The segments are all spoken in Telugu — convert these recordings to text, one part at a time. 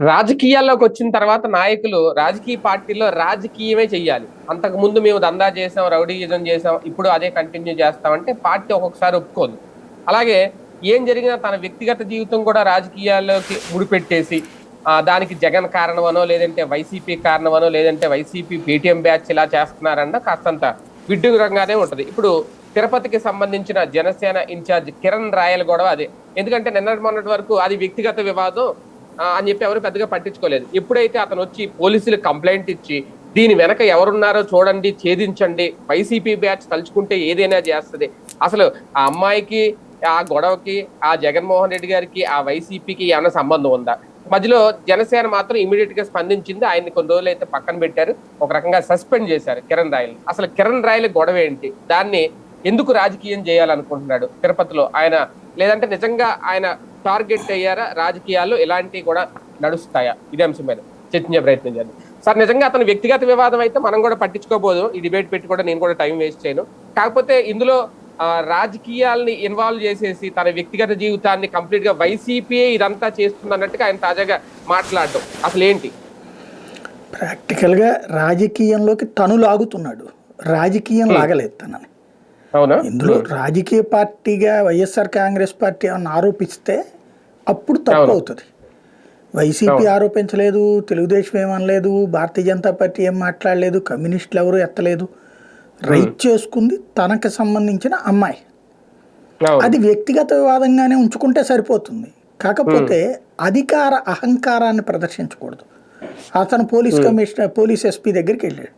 రాజకీయాల్లోకి వచ్చిన తర్వాత నాయకులు రాజకీయ పార్టీలో రాజకీయమే చెయ్యాలి. అంతకు ముందు మేము దందా చేసాం రౌడీయిజం చేసాం ఇప్పుడు అదే కంటిన్యూ చేస్తామంటే పార్టీ ఒక్కొక్కసారి ఒప్పుకోదు. అలాగే ఏం జరిగినా తన వ్యక్తిగత జీవితం కూడా రాజకీయాల్లోకి ముడిపెట్టేసి దానికి జగన్ కారణమనో లేదంటే వైసీపీ కారణమనో లేదంటే వైసీపీ పేటీఎం బ్యాచ్ ఇలా చేస్తున్నారన్న కాస్తంత విడ్డూరంగానే ఉంటుంది. ఇప్పుడు తిరుపతికి సంబంధించిన జనసేన ఇన్ఛార్జ్ కిరణ్ రాయల్ గొడవ అదే. ఎందుకంటే నిన్నటి మొన్నటి వరకు అది వ్యక్తిగత వివాదం అని చెప్పి ఎవరు పెద్దగా పట్టించుకోలేదు. ఎప్పుడైతే అతను వచ్చి పోలీసులు కంప్లైంట్ ఇచ్చి దీని వెనక ఎవరున్నారో చూడండి ఛేదించండి వైసీపీ బ్యాచ్ తలుచుకుంటే ఏదైనా చేస్తుంది. అసలు ఆ అమ్మాయికి ఆ గొడవకి ఆ జగన్మోహన్ రెడ్డి గారికి ఆ వైసీపీకి ఏమైనా సంబంధం ఉందా? మధ్యలో జనసేన మాత్రం ఇమీడియట్గా స్పందించింది. ఆయన్ని కొన్ని రోజులు అయితే పక్కన పెట్టారు. ఒక రకంగా సస్పెండ్ చేశారు కిరణ్ రాయల్ అసలు కిరణ్ రాయల్ గొడవ ఏంటి? దాన్ని ఎందుకు రాజకీయం చేయాలనుకుంటున్నాడు తిరుపతిలో? ఆయన లేదంటే నిజంగా ఆయన టార్గెట్ అయ్యారా? రాజకీయాల్లో ఇలాంటివి కూడా నడుస్తాయా? ఇదే అంశం మీద చర్చించే ప్రయత్నం చేద్దాం. సార్ నిజంగా అతని వ్యక్తిగత వివాదం అయితే మనం కూడా పట్టించుకోబోదు. ఈ డిబేట్ పెట్టి కూడా నేను కూడా టైం వేస్ట్ చేయను. కాకపోతే ఇందులో రాజకీయాల్ని ఇన్వాల్వ్ చేసేసి తన వ్యక్తిగత జీవితాన్ని కంప్లీట్గా వైసీపీ ఇదంతా చేస్తుంది అన్నట్టుగా ఆయన తాజాగా మాట్లాడడం. అసలు ఏంటి? ప్రాక్టికల్గా రాజకీయంలోకి తను లాగుతున్నాడు. రాజకీయం లాగలేదు తనని. అవునా? ఇందులో రాజకీయ పార్టీగా వైఎస్ఆర్ కాంగ్రెస్ పార్టీ ఏమన్నా ఆరోపిస్తే అప్పుడు తప్పు. అవుతుంది వైసీపీ ఆరోపించలేదు తెలుగుదేశం ఏమనలేదు భారతీయ జనతా పార్టీ ఏం మాట్లాడలేదు కమ్యూనిస్టులు ఎవరు ఎత్తలేదు. రైట్ చేసుకుంది తనకు సంబంధించిన అమ్మాయి. అది వ్యక్తిగత వివాదంగానే ఉంచుకుంటే సరిపోతుంది. కాకపోతే అధికార అహంకారాన్ని ప్రదర్శించకూడదు. అతను పోలీస్ కమిషనర్ పోలీస్ ఎస్పీ దగ్గరికి వెళ్ళాడు.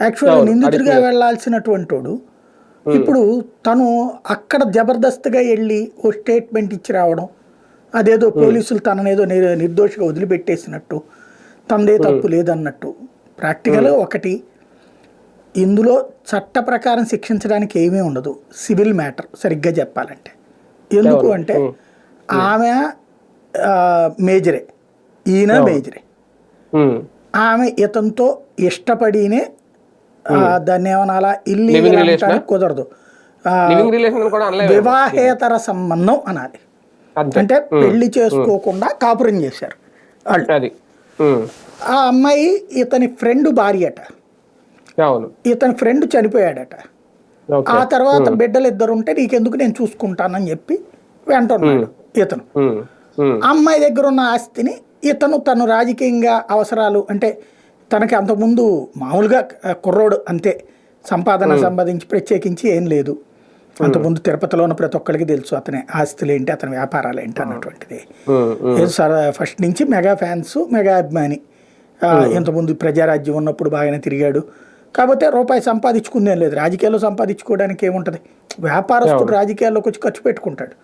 యాక్చువల్గా నిందితుడిగా వెళ్ళాల్సినటువంటి వాడు ఇప్పుడు తను అక్కడ జబర్దస్త్గా వెళ్ళి ఓ స్టేట్మెంట్ ఇచ్చి రావడం అదేదో పోలీసులు తననేదో నిర్- నిర్దోషిగా వదిలిపెట్టేసినట్టు తనదే తప్పు లేదన్నట్టు. ప్రాక్టికల్గా ఒకటి ఇందులో చట్ట ప్రకారం శిక్షించడానికి ఏమీ ఉండదు. సివిల్ మ్యాటర్ సరిగ్గా చెప్పాలంటే. ఎందుకు అంటే ఆమె మేజరే. ఈయన మేజరే. ఆమె ఇతనితో ఇష్టపడినే దాన్ని ఏమనాలా? ఇల్లు? కుదరదు. వివాహేతర సంబంధం అనాలి. అంటే పెళ్ళి చేసుకోకుండా కాపురం చేశారు అది. ఆ అమ్మాయి ఇతని ఫ్రెండ్ భార్యట. ఇతని ఫ్రెండ్ చనిపోయాడట. ఆ తర్వాత బిడ్డలు ఇద్దరు ఉంటే నీకెందుకు నేను చూసుకుంటానని చెప్పి వెంటున్నాడు ఇతను. అమ్మాయి దగ్గర ఉన్న ఆస్తిని ఇతను తను రాజకీయంగా అవసరాలు అంటే తనకి అంతకుముందు మామూలుగా కుర్రోడు అంతే. సంపాదన సంపాదించి ప్రత్యేకించి ఏం లేదు. అంతకుముందు తిరుపతిలో ఉన్న ప్రతి ఒక్కరికి తెలుసు అతని ఆస్తులు ఏంటి అతని వ్యాపారాలు ఏంటి అన్నటువంటిది. ఫస్ట్ నుంచి మెగా ఫ్యాన్స్ మెగా అభిమాని. ఇంతకుముందు ప్రజారాజ్యం ఉన్నప్పుడు బాగానే తిరిగాడు. కాకపోతే రూపాయి సంపాదించుకుందేం లేదు. రాజకీయాల్లో సంపాదించుకోవడానికి ఏముంటది? వ్యాపారస్తుడు రాజకీయాల్లోకి వచ్చి ఖర్చు పెట్టుకుంటాడు.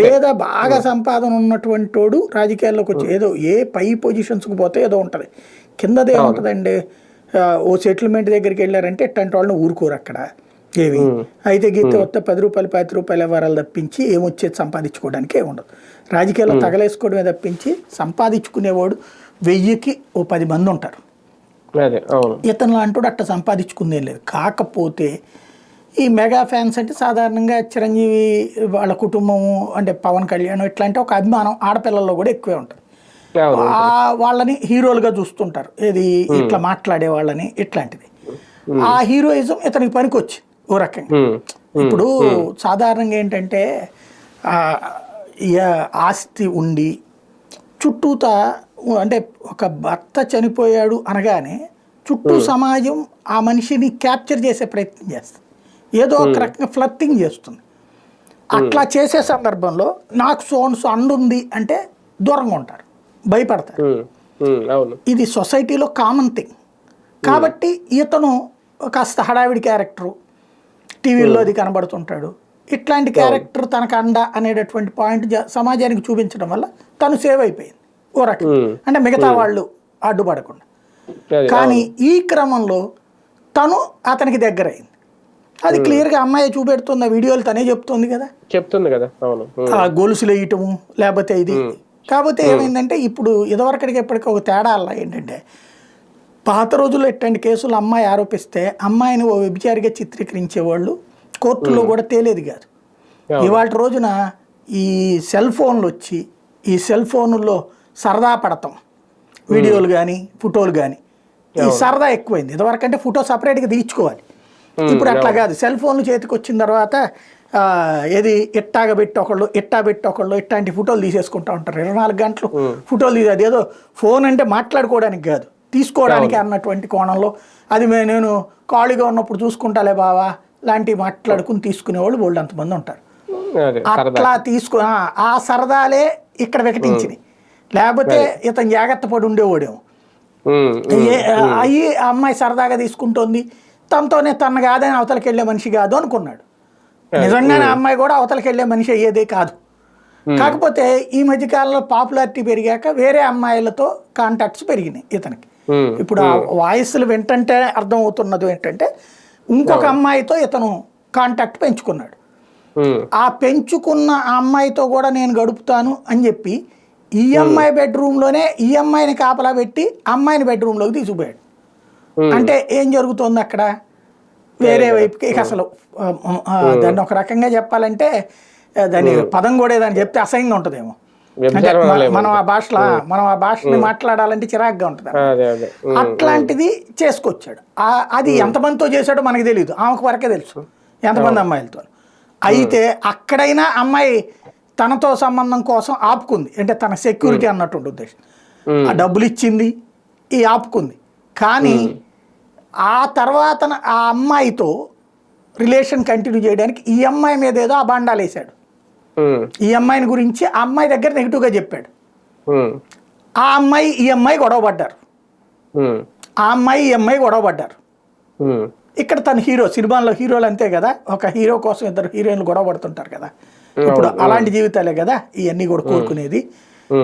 లేదా బాగా సంపాదన ఉన్నటువంటి వాడు రాజకీయాల్లోకి వచ్చి ఏదో ఏ పై పొజిషన్స్కి పోతే ఏదో ఉంటుంది. కిందది ఏముంటుందండి? ఆ, ఓ సెటిల్మెంట్ దగ్గరికి వెళ్ళారంటే ఇట్లాంటి వాళ్ళని ఊరుకోరు అక్కడ. ఏవి? అయితే గీత వస్తే పది రూపాయలు పది రూపాయల వ్యవహారాలు తప్పించి ఏమొచ్చేది సంపాదించుకోవడానికి ఏమి ఉండదు. రాజకీయాల్లో తగలేసుకోవడమే తప్పించి సంపాదించుకునేవాడు వెయ్యికి ఓ పది మంది ఉంటారు. ఇతను లాంటి అట్ట సంపాదించుకుందేం లేదు. కాకపోతే ఈ మెగా ఫ్యాన్స్ అంటే సాధారణంగా చిరంజీవి వాళ్ళ కుటుంబము అంటే పవన్ కళ్యాణ్ ఇట్లాంటి ఒక అభిమానం ఆడపిల్లల్లో కూడా ఎక్కువే ఉంటుంది. వాళ్ళని హీరోలుగా చూస్తుంటారు. ఏది ఇట్లా మాట్లాడే వాళ్ళని ఇట్లాంటిది. ఆ హీరోయిజం ఇతనికి పనికొచ్చి ఓ రకంగా. ఇప్పుడు సాధారణంగా ఏంటంటే ఆస్తి ఉండి చుట్టూత అంటే ఒక భర్త చనిపోయాడు అనగానే చుట్టూ సమాజం ఆ మనిషిని క్యాప్చర్ చేసే ప్రయత్నం చేస్తుంది. ఏదో ఒక రకంగా ఫ్లర్టింగ్ చేస్తుంది. అట్లా చేసే సందర్భంలో నాకు సోన్ సో అండుంది అంటే దూరంగా ఉంటారు. భయపడతారు. ఇది సొసైటీలో కామన్ థింగ్. కాబట్టి ఇతను కాస్త హడావిడి క్యారెక్టరు టీవీలో అది కనబడుతుంటాడు. ఇట్లాంటి క్యారెక్టర్ తనకు అండ అనేటటువంటి పాయింట్ సమాజానికి చూపించడం వల్ల తను సేవ్ అయిపోయింది ఓ రకం. అంటే మిగతా వాళ్ళు అడ్డుపడకుండా. కానీ ఈ క్రమంలో తను అతనికి దగ్గర అయింది అది క్లియర్గా అమ్మాయి చూపెడుతున్న వీడియోలు తనే చెప్తుంది కదా. చెప్తుంది కదా గొలుసులు వేయటము లేకపోతే ఇది కాకపోతే ఏమైందంటే ఇప్పుడు ఇదివరకటికి ఎప్పటికీ ఒక తేడా అలా ఏంటంటే పాత రోజుల్లో ఇట్లాంటి కేసులు అమ్మాయి ఆరోపిస్తే అమ్మాయిని ఓ వ్యభిచారిగా చిత్రీకరించేవాళ్ళు కోర్టులో కూడా తేలేది కాదు. ఇవాళ రోజున ఈ సెల్ ఫోన్లు వచ్చి ఈ సెల్ ఫోన్లో సరదా పడతాం. వీడియోలు కానీ ఫోటోలు కానీ ఈ సరదా ఎక్కువైంది. ఇదివరకు అంటే ఫోటో సపరేట్గా తీయించుకోవాలి. ఇప్పుడు అట్లా కాదు. సెల్ ఫోన్లు చేతికి వచ్చిన తర్వాత ఏది ఇట్టాగా పెట్టి ఒకళ్ళు ఇట్టా పెట్టి ఒకళ్ళు ఇట్లాంటి ఫోటోలు తీసేసుకుంటా ఉంటారు. ఇరవై నాలుగు గంటలు ఫోటోలు తీసి అదేదో ఫోన్ అంటే మాట్లాడుకోవడానికి కాదు తీసుకోవడానికి అన్నటువంటి కోణంలో అది నేను ఖాళీగా ఉన్నప్పుడు చూసుకుంటాలే బావా లాంటివి మాట్లాడుకుని తీసుకునేవాళ్ళు వాళ్ళు అంతమంది ఉంటారు. అదే అట్లా తీసుకు ఆ, సరదాలే ఇక్కడ వికటించినాయి. లేకపోతే ఇతను జాగ్రత్త పడి ఉండేవాడేమో. అయ్యి ఆ అమ్మాయి సరదాగా తీసుకుంటోంది తనతోనే తన కాదని అవతలకి వెళ్ళే మనిషి కాదు అనుకున్నాడు. నిజంగానే అమ్మాయి కూడా అవతలకి వెళ్ళే మనిషి అయ్యేదే కాదు. కాకపోతే ఈ మధ్య కాలంలో పాపులారిటీ పెరిగాక వేరే అమ్మాయిలతో కాంటాక్ట్స్ పెరిగినాయి ఇతనికి. ఇప్పుడు ఆ వాయిస్లు వింటంటే అర్థం అవుతున్నది ఏంటంటే ఇంకొక అమ్మాయితో ఇతను కాంటాక్ట్ పెంచుకున్నాడు. ఆ పెంచుకున్న ఆ అమ్మాయితో కూడా నేను గడుపుతాను అని చెప్పి ఈ అమ్మాయి బెడ్రూమ్లోనే ఈ అమ్మాయిని కాపలా పెట్టి అమ్మాయిని బెడ్రూమ్లోకి తీసుకుపోయాడు. అంటే ఏం జరుగుతోంది అక్కడ? వేరే వైపుకి ఇక అసలు దాన్ని ఒక రకంగా చెప్పాలంటే దాని పదం కూడా దాన్ని చెప్తే అసహ్యంగా ఉంటుందేమో. అంటే మన- ఆ భాషలో మనం ఆ భాషని మాట్లాడాలంటే చిరాగ్గా ఉంటుంది అట్లాంటిది చేసుకొచ్చాడు. ఆ- అది ఎంతమందితో చేశాడో మనకి తెలియదు ఆమెకు వరకే తెలుసు. ఎంతమంది అమ్మాయిలతో. అయితే అక్కడైనా అమ్మాయి తనతో సంబంధం కోసం ఆపుకుంది. అంటే తన సెక్యూరిటీ అన్నట్టు ఉద్దేశం ఆ డబ్బులు ఇచ్చింది ఈ ఆపుకుంది. కానీ ఆ తర్వాత ఆ అమ్మాయితో రిలేషన్ కంటిన్యూ చేయడానికి ఈ అమ్మాయి మీద ఏదో అబాండాలు వేశాడు. ఈ అమ్మాయిని గురించి ఆ అమ్మాయి దగ్గర నెగిటివ్గా చెప్పాడు. ఆ అమ్మాయి ఈ అమ్మాయి గొడవ పడ్డారు. ఆ అమ్మాయి ఈ అమ్మాయి గొడవ పడ్డారు. ఇక్కడ తన హీరో సినిమాల్లో హీరోలు అంతే కదా? ఒక హీరో కోసం ఇద్దరు హీరోయిన్లు గొడవ పడుతుంటారు కదా? ఇప్పుడు అలాంటి జీవితాలే కదా? ఇవన్నీ కూడా కోరుకునేది.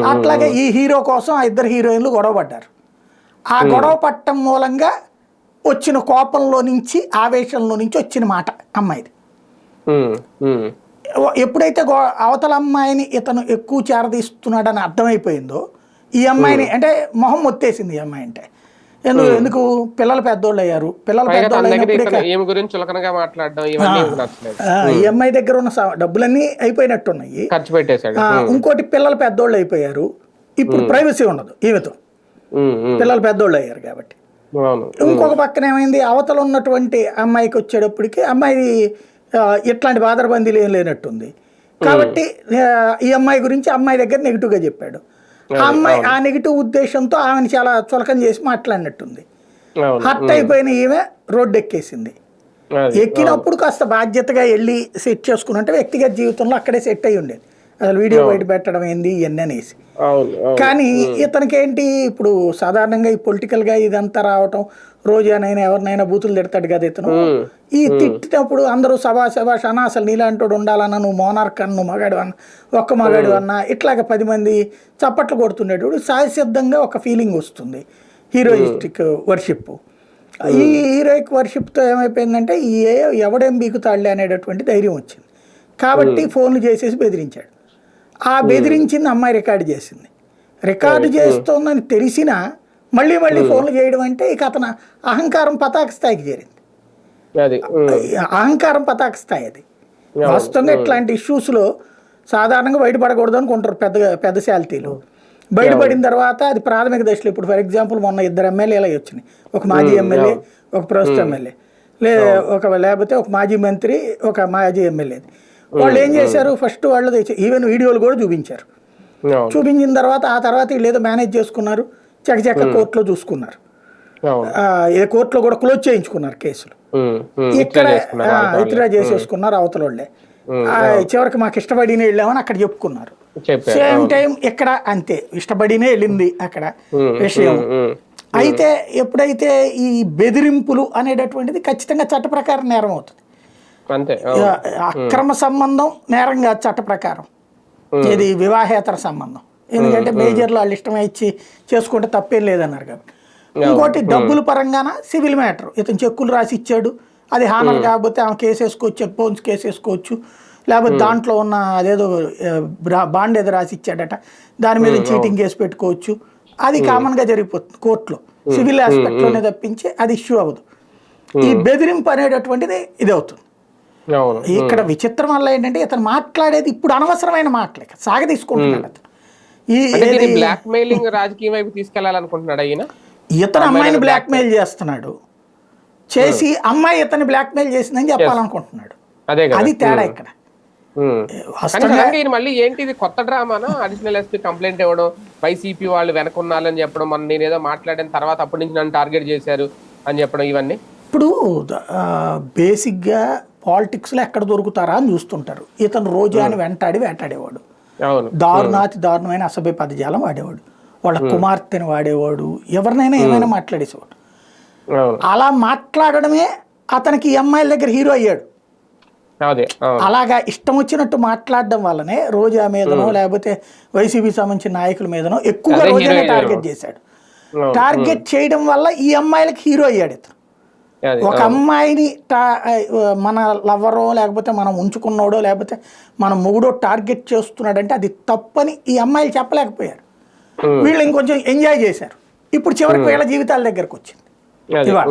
అట్లాగే ఈ హీరో కోసం ఆ ఇద్దరు హీరోయిన్లు గొడవ పడ్డారు. ఆ గొడవ పట్టడం మూలంగా వచ్చిన కోపంలో నుంచి ఆవేశంలో నుంచి వచ్చిన మాట అమ్మాయిది ఎప్పుడైతే గో- అవతల అమ్మాయిని ఇతను ఎక్కువ చేరదీస్తున్నాడని అర్థమైపోయిందో ఈ అమ్మాయిని అంటే మొహం మొత్తేసింది ఈ అమ్మాయి అంటే. ఎందుకు ఎందుకు పిల్లలు పెద్దోళ్ళు అయ్యారు? పిల్లలు పెద్దోళ్ళు ఈ అమ్మాయి దగ్గర ఉన్న డబ్బులన్నీ అయిపోయినట్టున్నాయి. ఖర్చు పెట్టేశాడు. ఆ, ఇంకోటి పిల్లలు పెద్దోళ్ళు అయిపోయారు. ఇప్పుడు ప్రైవసీ ఉండదు ఈమెతో. పిల్లలు పెద్దోళ్ళు అయ్యారు కాబట్టి. ఇంకొక పక్కన ఏమైంది? అవతల ఉన్నటువంటి అమ్మాయికి వచ్చేటప్పటికి అమ్మాయి ఇట్లాంటి బాధరబందీలు ఏం లేనట్టుంది. కాబట్టి ఈ అమ్మాయి గురించి అమ్మాయి దగ్గర నెగిటివ్గా చెప్పాడు. ఆ అమ్మాయి ఆ నెగిటివ్ ఉద్దేశంతో ఆమెను చాలా చులకం చేసి మాట్లాడినట్టుంది. హర్ట్ అయిపోయిన ఈమె రోడ్డు ఎక్కేసింది ఎక్కినప్పుడు కాస్త బాధ్యతగా వెళ్ళి సెట్ చేసుకున్నట్టే వ్యక్తిగత జీవితంలో అక్కడే సెట్ అయి ఉండేది అసలు వీడియో బయట పెట్టడం ఏంది ఇవన్నీ అనేసి. కానీ ఇతనికి ఏంటి ఇప్పుడు సాధారణంగా ఈ పొలిటికల్గా ఇదంతా రావటం రోజానైనా ఎవరినైనా బూతులు తిడతాడు కదా ఇతను. ఈ తిట్టినప్పుడు అందరూ సభా సభాష్ అన్న అసలు నీలాంటోడు ఉండాలన్నా నువ్వు మోనార్క్ అన్న నువ్వు మగాడు అన్న ఒక్క మగాడు అన్న ఇట్లాగ పది మంది చప్పట్లు కొడుతుండేటప్పుడు సహసిద్ధంగా ఒక ఫీలింగ్ వస్తుంది. హీరోయిస్టిక్ వర్షిప్. ఈ హీరోయిక్ వర్షిప్తో ఏమైపోయిందంటే ఈ ఏ- ఎవడేం బీకుతాడులే అనేటటువంటి ధైర్యం వచ్చింది. కాబట్టి ఫోన్లు చేసేసి బెదిరించాడు. ఆ బెదిరించింది అమ్మాయి రికార్డు చేసింది. రికార్డు చేస్తోందని తెలిసినా మళ్ళీ మళ్ళీ ఫోన్లు చేయడం అంటే ఇక అతను అహంకారం పతాక స్థాయికి చేరింది. అహంకారం పతాక స్థాయి అది. వాస్తవంగా ఇట్లాంటి ఇష్యూస్లో సాధారణంగా బయటపడకూడదు అనుకుంటారు పెద్ద పెద్ద శాలిటీలు. బయటపడిన తర్వాత అది ప్రాథమిక దశలో ఇప్పుడు ఫర్ ఎగ్జాంపుల్ మొన్న ఇద్దరు ఎమ్మెల్యేలు అవి వచ్చినాయి. ఒక మాజీ ఎమ్మెల్యే ఒక ప్రస్తుత ఎమ్మెల్యే. లే ఒక లేకపోతే ఒక మాజీ మంత్రి ఒక మాజీ ఎమ్మెల్యే వాళ్ళు ఏం చేశారు? ఫస్ట్ వాళ్ళు ఈవెన్ వీడియోలు కూడా చూపించారు. చూపించిన తర్వాత ఆ తర్వాత వీళ్ళు ఏదో మేనేజ్ చేసుకున్నారు. చకచక కోర్టులో చూసుకున్నారు. కోర్టులో కూడా క్లోజ్ చేయించుకున్నారు కేసులు. ఇక్కడ విత్డ్రా చేసేసుకున్నారు అవతల వాళ్ళే చివరికి మాకు ఇష్టపడినే వెళ్ళామని అక్కడ చెప్పుకున్నారు. సేమ్ టైం ఇక్కడ అంతే ఇష్టపడినే వెళ్ళింది అక్కడ విషయం. అయితే ఎప్పుడైతే ఈ బెదిరింపులు అనేటటువంటిది ఖచ్చితంగా చట్ట ప్రకారం నేరం అవుతుంది. అంతే. అక్రమ సంబంధం నేరం కాదు చట్ట ప్రకారం. ఇది వివాహేతర సంబంధం. ఎందుకంటే మేజర్లు వాళ్ళు ఇష్టం ఇచ్చి చేసుకుంటే తప్పేం లేదన్నారు కాబట్టి ఇంకోటి డబ్బుల పరంగాన సివిల్ మ్యాటర్. ఇతను చెక్కులు రాసి ఇచ్చాడు. అది హానర్ కాకపోతే ఆమె కేసు వేసుకోవచ్చు చెక్ బౌన్స్ కేసు వేసుకోవచ్చు. లేకపోతే దాంట్లో ఉన్న అదేదో బాండ్ ఏదో రాసి ఇచ్చాడట. దాని మీద చీటింగ్ కేసు పెట్టుకోవచ్చు. అది కామన్గా జరిగిపోతుంది కోర్టులో. సివిల్ ఆస్పెక్ట్లోనే తప్పించి అది ఇష్యూ అవ్వదు. ఈ బెదిరింపు అనేటటువంటిది ఇది అవుతుంది ఇక్కడ విచిత్రం వల్ల ఏంటంటే ఇతను మాట్లాడేది ఇప్పుడు అనవసరమైన మాటలే. సాగ తీసుకుంటున్నాడు అతను. ఈ బ్లాక్ మెయిలింగ్ రాజకీయం వైపు తీసుకెళ్ళాలనుకుంటున్నాడు ఈయన ఇతను అమ్మాయిని బ్లాక్మెయిల్ చేస్తున్నాడు. చేసి అమ్మాయి ఇతన్ని బ్లాక్మెయిల్ చేసిందని చెప్పాలనుకుంటున్నాడు. అదే తేడా ఇక్కడ. మళ్ళీ ఏంటి ఇది కొత్త డ్రామానా? అడిషనల్ ఎస్పీ కంప్లైంట్ ఇవ్వడం వైసీపీ వాళ్ళు వెనకున్నారని చెప్పడం మన నేను ఏదో మాట్లాడిన తర్వాత అప్పటి నుంచి నన్ను టార్గెట్ చేశారు అని చెప్పడం ఇవన్నీ? ఇప్పుడు బేసిక్గా పాలిటిక్స్లో ఎక్కడ దొరుకుతారా అని చూస్తుంటారు. ఇతను రోజాని వెంటాడి వేటాడేవాడు. దారుణాతి దారుణమైన అసభ్య పదజాలం వాడేవాడు. వాళ్ళ కుమార్తెని వాడేవాడు. ఎవరినైనా ఏమైనా మాట్లాడేసేవాడు. అలా మాట్లాడడమే అతనికి ఈ అమ్మాయిల దగ్గర హీరో అయ్యాడు. అలాగా ఇష్టం వచ్చినట్టు మాట్లాడడం వల్లనే రోజా మీదనో లేకపోతే వైసీపీ సంబంధించిన నాయకుల మీదనో ఎక్కువగా రోజానే టార్గెట్. చేశాడు. టార్గెట్ చేయడం వల్ల ఈ అమ్మాయిలకి హీరో అయ్యాడు ఇతను. ఒక అమ్మాయిని టా- మన లవరో లేకపోతే మనం ఉంచుకున్నాడో లేకపోతే మన మొగుడో టార్గెట్ చేస్తున్నాడంటే అది తప్పని ఈ అమ్మాయిలు చెప్పలేకపోయారు. వీళ్ళు ఇంకొంచెం ఎంజాయ్ చేశారు. ఇప్పుడు చివరికి వీళ్ళ జీవితాల దగ్గరకు వచ్చింది. ఇవాళ.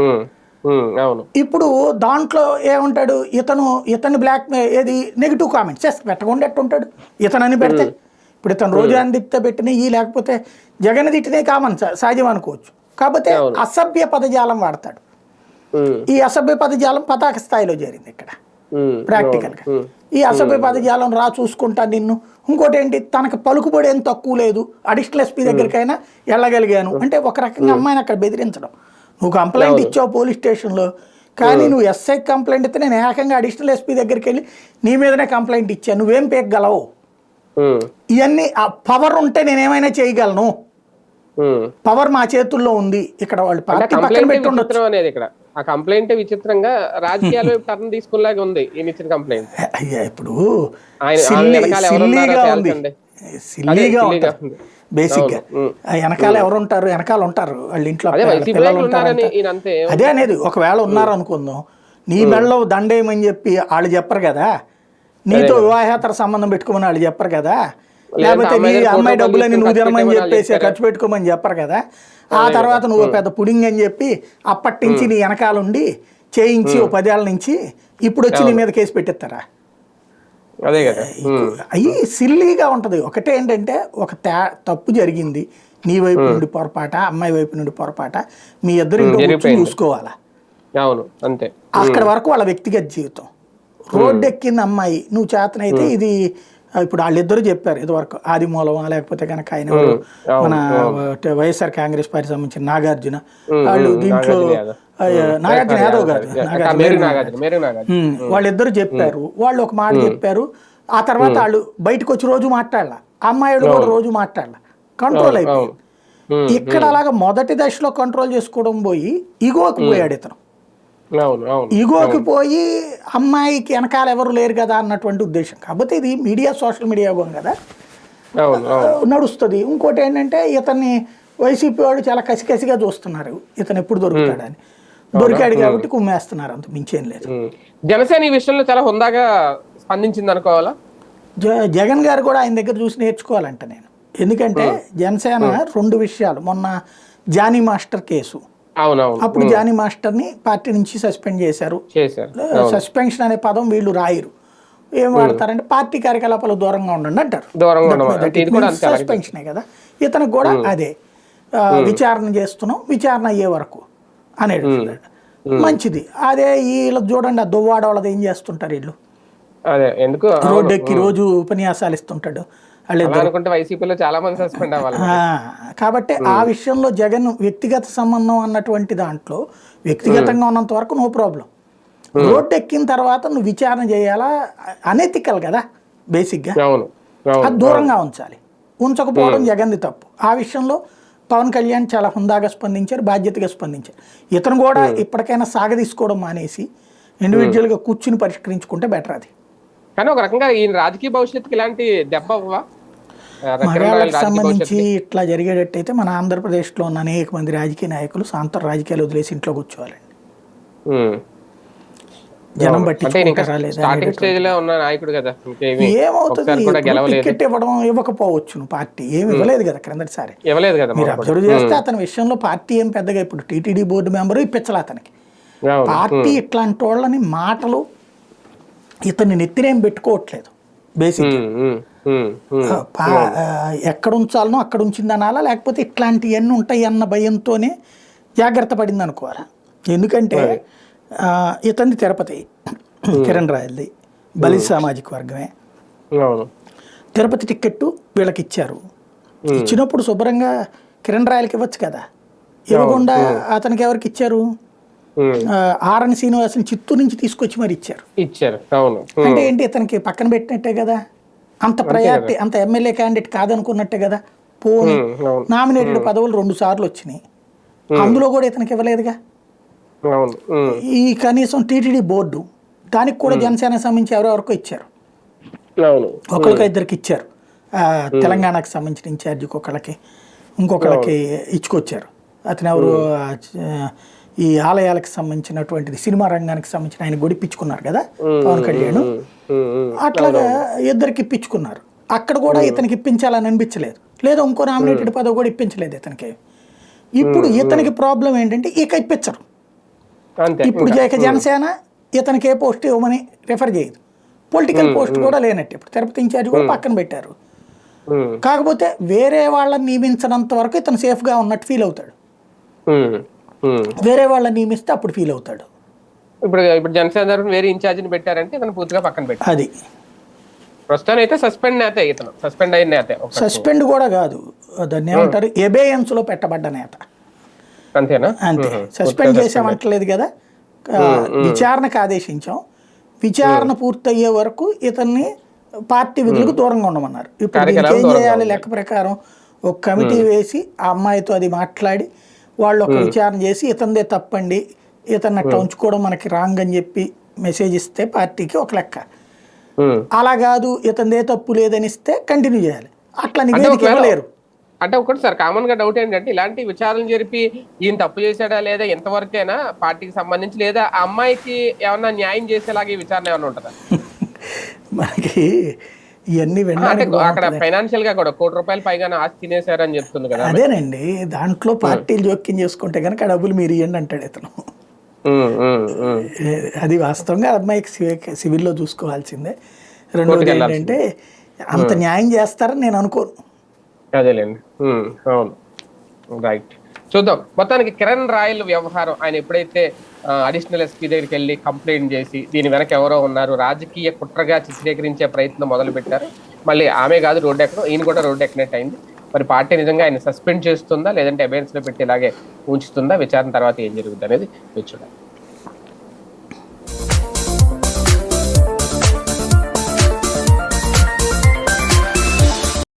ఇప్పుడు దాంట్లో ఏమంటాడు? ఇతను ఇతను బ్లాక్ ఏది? నెగిటివ్ కామెంట్స్ ఎస్ పెట్టకుండా ఎట్టుంటాడు? ఇతను అని పెడితే? ఇప్పుడు ఇతను రోజు అని తిప్పితే పెట్టిన ఈ లేకపోతే జగన్ తిట్టినే కామన్ సహజం అనుకోవచ్చు. కాకపోతే. అసభ్య పదజాలం వాడతాడు. ఈ అసభ్య పదజాలం పతాక స్థాయిలో చేరింది ఇక్కడ. ప్రాక్టికల్గా ఈ అసభ్య పదజాలం రా చూసుకుంటా నిన్ను. ఇంకోటి ఏంటి తనకు పలుకుబడి ఏం తక్కువ లేదు. అడిషనల్ ఎస్పీ దగ్గరికైనా వెళ్ళగలిగాను. అంటే ఒక రకంగా అమ్మాయిని అక్కడ బెదిరించడం. నువ్వు కంప్లైంట్ ఇచ్చావు పోలీస్ స్టేషన్లో. కానీ నువ్వు ఎస్ఐ కంప్లైంట్ ఇస్తే నేను ఏకంగా అడిషనల్ ఎస్పీ దగ్గరికి వెళ్ళి నీ మీదనే కంప్లైంట్ ఇచ్చాను. నువ్వేం పేగలవు ఉమ్, ఇవన్నీ ఆ పవర్ ఉంటే నేను ఏమైనా చేయగలను. పవర్ మా చేతుల్లో ఉంది. ఇక్కడ వాళ్ళు పార్టీ పక్కన కంప్లైంట్ ఆ కంప్లైంట్ విచిత్రంగా రాజకీయాల వైపు టర్న్ తీసుకునేలాగా ఉంది ఈయన ఇచ్చిన కంప్లైంట్. అయ్యా ఇప్పుడు సిల్లీగా ఉమ్. ఆ వెనకాల ఎవరు ఉంటారు? వెనకాల ఉంటారు. వాళ్ళ ఇంట్లో అదే అనేది ఒకవేళ ఉన్నారు అనుకుందాం నీ మెడలో దండేయమని చెప్పి వాళ్ళు చెప్పరు కదా? నీతో వివాహేతర సంబంధం పెట్టుకోమని వాళ్ళు చెప్పరు కదా? లేకపోతే నీ అమ్మాయి డబ్బులని నువ్వు తినమని చెప్పేసి ఖర్చు పెట్టుకోమని చెప్పరు కదా. ఆ తర్వాత నువ్వు పెద్ద పుడింగ్ అని చెప్పి అప్పటి నుంచి నీ వెనకాల ఉండి చేయించి ఓ పదేళ్ళ నుంచి ఇప్పుడు వచ్చి నీ మీద కేసు పెట్టేస్తారా? అదే కదా. అవి సిల్లీగా ఉంటుంది. ఒకటే ఏంటంటే ఒక తే తప్పు జరిగింది. నీ వైపు నుండి పొరపాట అమ్మాయి వైపు నుండి పొరపాట మీ ఇద్దరు ఇంట్లో. చూసుకోవాలా? అవును అంతే. అక్కడ వరకు వాళ్ళ వ్యక్తిగత జీవితం. రోడ్డు ఎక్కింది అమ్మాయి. నువ్వు చేతనైతే ఇది ఇప్పుడు వాళ్ళిద్దరూ చెప్పారు ఇదివరకు ఆది మూలమా లేకపోతే కనుక ఆయన? మన వైఎస్ఆర్ కాంగ్రెస్ పార్టీ సంబంధించిన నాగార్జున. వాళ్ళు దీంట్లో నాగార్జున యాదవ్. గారు నాగార్జున వాళ్ళిద్దరు చెప్పారు. వాళ్ళు ఒక మాట చెప్పారు. ఆ తర్వాత వాళ్ళు బయటకు వచ్చి రోజు మాట్లాడాల. అమ్మాయి వాళ్ళు కూడా రోజు మాట్లాడాల. కంట్రోల్ అయిపోయింది. ఇక్కడ అలాగా మొదటి దశలో కంట్రోల్ చేసుకోవడం పోయి ఇగోకి పోయాడు ఇతను. ఈగోకి పోయి అమ్మాయికి వెనకాల ఎవరు లేరు కదా అన్నటువంటి ఉద్దేశం. కాకపోతే ఇది మీడియా సోషల్ మీడియా యుగం కదా. నడుస్తుంది. ఇంకోటి ఏంటంటే ఇతన్ని వైసీపీ వాళ్ళు చాలా కసికసిగా చూస్తున్నారు. ఇతను ఎప్పుడు దొరుకుతాడని. దొరికాడు కాబట్టి కుమ్మేస్తున్నారు. అంత మించేం లేదు. జనసేన ఈ విషయంలో చాలా హుందాగా స్పందించింది అనుకోవాలా? జగన్ గారు కూడా ఆయన దగ్గర చూసి నేర్చుకోవాలంట నేను. ఎందుకంటే జనసేన రెండు విషయాలు. మొన్న జానీ మాస్టర్ కేసు. అప్పుడు జానీ మాస్టర్ని పార్టీ నుంచి సస్పెండ్ చేశారు. సస్పెన్షన్ అనే పదం వీళ్ళు రాయరు. ఏం వాడతారంటే పార్టీ కార్యకలాపాలు దూరంగా ఉండండి అంటారు. సస్పెన్షనే కదా. ఇతనికి కూడా అదే. విచారణ చేస్తున్నాం విచారణ అయ్యే వరకు అనేది మంచిది. అదే వీళ్ళు చూడండి ఆ దువ్వాడ వాళ్ళది ఏం చేస్తుంటారు వీళ్ళు? అదే ఎందుకు? రోడ్డు ఎక్కి రోజు ఉపన్యాసాలు ఇస్తుంటాడు. అనుకుంటే వైసీపీలో చాలా మంది సస్పెండ్ అవ్వాలి కాబట్టి ఆ విషయంలో జగన్ వ్యక్తిగత సంబంధం అన్నటువంటి దాంట్లో వ్యక్తిగతంగా ఉన్నంత వరకు నో ప్రాబ్లం రోడ్డు ఎక్కిన తర్వాత నువ్వు విచారణ చేయాలా? అనెతికల్ కదా బేసిక్గా. అది దూరంగా ఉంచాలి. ఉంచకపోవడం జగన్ది తప్పు. ఆ విషయంలో పవన్ కళ్యాణ్ చాలా హుందాగా స్పందించారు బాధ్యతగా స్పందించారు. ఇతను కూడా ఇప్పటికైనా సాగదీసుకోవడం మానేసి ఇండివిజువల్గా కూర్చుని పరిష్కరించుకుంటే బెటర్ అది. కానీ ఒక రకంగా ఈ రాజకీయ భవిష్యత్తుకి ఇలాంటి దెబ్బ మగాళ్ళకి సంబంధించి ఇట్లా జరిగేటట్టయితే మన ఆంధ్రప్రదేశ్లో ఉన్న అనేక మంది రాజకీయ నాయకులు సాంతర రాజకీయాలు వదిలేసి ఇంట్లో కూర్చోవాలండి. జనం ఏమవుతుంది? టికెట్ ఇవ్వడం ఇవ్వకపోవచ్చు పార్టీ ఏమి ఇవ్వలేదు కదా క్రిందటిసారి. ఇవ్వలేదు కదా మీరు. అబ్జర్వ్ చేస్తే అతని విషయంలో పార్టీ ఏం పెద్దగా ఇప్పుడు టీటీడీ బోర్డు మెంబరు ఇప్పించాలి అతనికి. పార్టీ ఇట్లాంటి వాళ్ళని మాటలు ఇతన్ని నెత్తినేం పెట్టుకోవట్లేదు బేసిక్ ఎక్కడ ఉంచాలనో అక్కడ ఉంచింది అనాలా లేకపోతే ఇట్లాంటివన్నీ ఉంటాయి అన్న భయంతోనే జాగ్రత్త పడింది అనుకోవాలా ఎందుకంటే ఆ, ఇతన్ని తిరుపతి కిరణ్ రాయల్ది. బలి సామాజిక వర్గమే. తిరుపతి టిక్కెట్టు వీళ్ళకి ఇచ్చారు ఇచ్చినప్పుడు శుభ్రంగా కిరణ్ రాయలకి ఇవ్వచ్చు కదా? ఇవ్వకుండా అతనికి ఎవరికి ఇచ్చారు? ఆర్ఎన్ శ్రీనివాసుని చిత్తూరు నుంచి తీసుకొచ్చి మరి ఇచ్చారు. ఇచ్చారు అవును. అంటే ఏంటి ఇతనికి పక్కన పెట్టినట్టే కదా? అంత ప్రయారిటీ అంత ఎమ్మెల్యే క్యాండిడేట్ కాదనుకున్నట్టే కదా. పోనీ నామినేటెడ్ పదవులు రెండు సార్లు వచ్చినాయి. అందులో కూడా ఇతనికి ఇవ్వలేదుగా. ఈ కనీసం టీటీడీ బోర్డు దానికి కూడా జనసేన సంబంధించి ఎవరెవరికో ఇచ్చారు. ఒకరికి ఇద్దరికి ఇచ్చారు. తెలంగాణకు సంబంధించిన ఇన్ఛార్జికి ఒకళ్ళకి ఇంకొకళ్ళకి ఇచ్చుకొచ్చారు. అతను ఎవరు ఈ ఆలయాలకు సంబంధించినటువంటిది సినిమా రంగానికి సంబంధించిన ఆయన గొడిపించుకున్నారు కదా పవన్ కళ్యాణ్. అట్లాగా ఇద్దరికి ఇప్పించుకున్నారు. అక్కడ కూడా ఇతనికి ఇప్పించాలని అనిపించలేదు. లేదా ఇంకో నామినేటెడ్ పదవి కూడా ఇప్పించలేదు ఇతనికి. ఇప్పుడు ఇతనికి ప్రాబ్లం ఏంటంటే ఇక ఇప్పించరు. ఇప్పుడు ఇక. జనసేన ఇతనికి ఏ పోస్ట్ ఇవ్వమని రిఫర్ చేయదు. పొలిటికల్ పోస్ట్ కూడా లేనట్టు ఇప్పుడు. తిరుపతి ఇన్ఛార్జ్ కూడా పక్కన పెట్టారు. కాకపోతే వేరే వాళ్ళని నియమించినంత వరకు ఇతను సేఫ్గా ఉన్నట్టు ఫీల్ అవుతాడు. వేరే వాళ్ళని నియమిస్తే అప్పుడు ఫీల్ అవుతాడు. ఇప్పుడు ఇప్పుడు జనసేన తరఫున వేరే ఇన్ఛార్జిని పెట్టారంటే ఇతను పూర్తిగా పక్కన పెట్టారు అది. ప్రస్తుతానికి అయితే సస్పెండ్ నేత ఇతను. సస్పెండ్ అయిన నేత సస్పెండ్ కూడా కాదు. దాన్ని ఏమంటారు? ఎబేయన్స్లో పెట్టబడ్డ నేత. అంతేనా? అంతే. సస్పెండ్ చేసామంటలేదు కదా. విచారణకు ఆదేశించాం. విచారణ పూర్తయ్యే వరకు ఇతన్ని పార్టీ విధులకు దూరంగా ఉండమన్నారు. ఇప్పుడు ఏం చేయాలి లెక్క ప్రకారం? ఒక కమిటీ వేసి ఆ అమ్మాయితో అది మాట్లాడి వాళ్ళు ఒక విచారణ చేసి ఇతందే తప్పండి ఇతన్ని అట్లా ఉంచుకోవడం మనకి రాంగ్ అని చెప్పి మెసేజ్ ఇస్తే పార్టీకి ఒక లెక్క. అలా కాదు ఇతందే తప్పు లేదని ఇస్తే కంటిన్యూ చేయాలి. అట్లా అంటే నివేదిక ఇవ్వలేరు. అంటే ఒకటి సార్ కామన్గా డౌట్ ఏంటంటే ఇలాంటి విచారణ జరిపి ఈయన తప్పు చేశాడా లేదా ఎంతవరకైనా పార్టీకి సంబంధించి లేదా ఆ అమ్మాయికి ఏమన్నా న్యాయం చేసేలాగా ఈ విచారణ ఏమైనా ఉంటుందా? మనకి ఇవన్నీ వినడానికి అక్కడ ఫైనాన్షియల్గా కూడా కోటి రూపాయలు పైగా ఆస్తి తినేశారని చెప్తుంది కదా అదేనండి దాంట్లో పార్టీలు జోక్యం చేసుకుంటే కనుక డబ్బులు మీరు ఇవ్వండి అంటాడు ఇతను. అది వాస్తవంగా అమ్మాయికి సివి- సివిల్లో చూసుకోవాల్సిందే. రెండోది ఏంటంటే అంత న్యాయం చేస్తారని నేను అనుకోను. అదేలేండి. అవును. రైట్ చూద్దాం. మొత్తానికి కిరణ్ రాయల్ వ్యవహారం. ఆయన ఎప్పుడైతే అడిషనల్ ఎస్పీ దగ్గరికి వెళ్ళి కంప్లైంట్ చేసి దీని వెనక ఎవరో ఉన్నారు రాజకీయ కుట్రగా చిత్రీకరించే ప్రయత్నం మొదలు పెట్టారు మళ్ళీ ఆమె కాదు రోడ్డు ఎక్కడం ఈయన కూడా రోడ్డు ఎక్కినట్టు అయింది. మరి పార్టీ నిజంగా ఆయన సస్పెండ్ చేస్తుందా లేదంటే అబేన్స్లో పెట్టి ఇలాగే ఉంచుతుందా? విచారణ తర్వాత ఏం జరుగుతుంది అనేది చూడాలి.